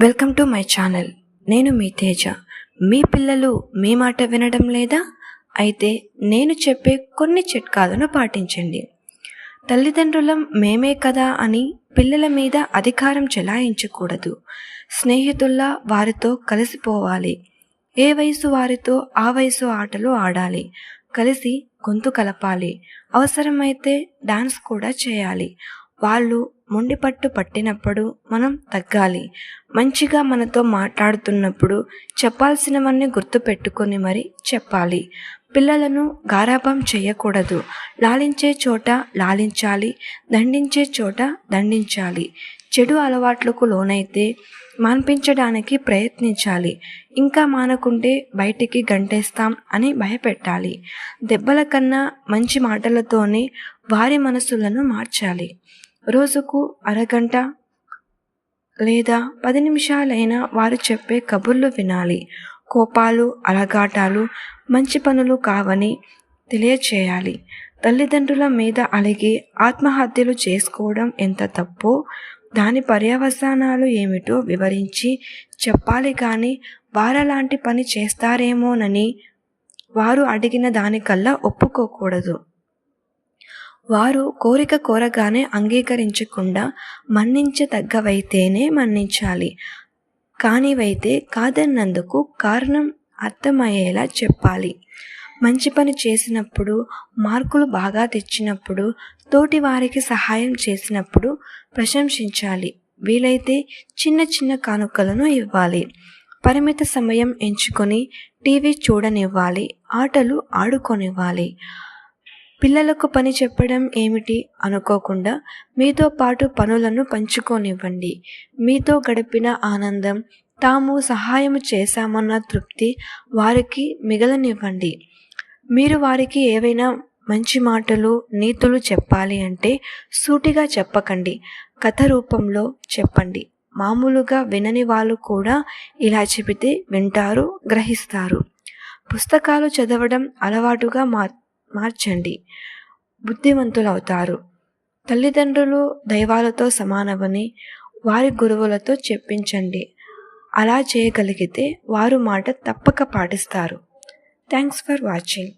Welcome to my channel. నేను మీ తేజ. మీ పిల్లలు మీ మాట వినడం లేదా? అయితే నేను చెప్పే కొన్ని చిట్కాలను పాటించండి. తల్లిదండ్రులం మేమే కదా అని పిల్లల మీద అధికారం చెలాయించకూడదు. స్నేహితుల్లా వారితో కలిసిపోవాలి ఏ వయసు వారితో ఆ వయసు ఆటలు ఆడాలి. కలిసి గొంతు కలపాలి. అవసరమైతే డాన్స్ కూడా చేయాలి. వాళ్ళు మొండిపట్టు పట్టినప్పుడు మనం తగ్గాలి. మంచిగా మనతో మాట్లాడుతున్నప్పుడు చెప్పాల్సినవన్నీ గుర్తుపెట్టుకొని మరి చెప్పాలి. పిల్లలను గారాభం చేయకూడదు. లాలించే చోట లాలించాలి దండించే చోట దండించాలి. చెడు అలవాట్లకు లోనైతే మాన్పించడానికి ప్రయత్నించాలి. ఇంకా మానకుంటే బయటికి గంటేస్తాం అని భయపెట్టాలి. దెబ్బల కన్నా మంచి మాటలతోనే వారి మనసులను మార్చాలి. రోజుకు అరగంట లేదా పది నిమిషాలైనా వారు చెప్పే కబుర్లు వినాలి. కోపాలు అలగాటాలు మంచి పనులు కావని తెలియచేయాలి. తల్లిదండ్రుల మీద అలిగి ఆత్మహత్యలు చేసుకోవడం ఎంత తప్పో దాని పర్యవసానాలు ఏమిటో వివరించి చెప్పాలి కానీ వారలాంటి పని చేస్తారేమోనని వారు అడిగిన దానికల్లా ఒప్పుకోకూడదు. వారు కోరిక కోరగానే అంగీకరించకుండా మన్నించదగ్గవైతేనే మన్నించాలి. కానివైతే కాదన్నందుకు కారణం అర్థమయ్యేలా చెప్పాలి. మంచి పని చేసినప్పుడు మార్కులు బాగా తెచ్చినప్పుడు తోటి వారికి సహాయం చేసినప్పుడు ప్రశంసించాలి. వీలైతే చిన్న చిన్న కానుకలను ఇవ్వాలి. పరిమిత సమయం ఎంచుకొని టీవీ చూడనివ్వాలి. ఆటలు ఆడుకొనివ్వాలి. పిల్లలకు పని చెప్పడం ఏమిటి అనుకోకుండా మీతో పాటు పనులను పంచుకోనివ్వండి. మీతో గడిపిన ఆనందం తాము సహాయం చేశామన్న తృప్తి వారికి మిగలనివ్వండి. మీరు వారికి ఏవైనా మంచి మాటలు నీతులు చెప్పాలి అంటే సూటిగా చెప్పకండి. కథ రూపంలో చెప్పండి. మామూలుగా వినని వాళ్ళు కూడా ఇలా చెబితే వింటారు గ్రహిస్తారు. పుస్తకాలు చదవడం అలవాటుగా మా మార్చండి. బుద్ధిమంతులవుతారు. తల్లిదండ్రులు దైవాలతో సమానమని వారి గురువులతో చెప్పించండి. అలా చేయగలిగితే వారు మాట తప్పక పాటిస్తారు. Thanks for watching.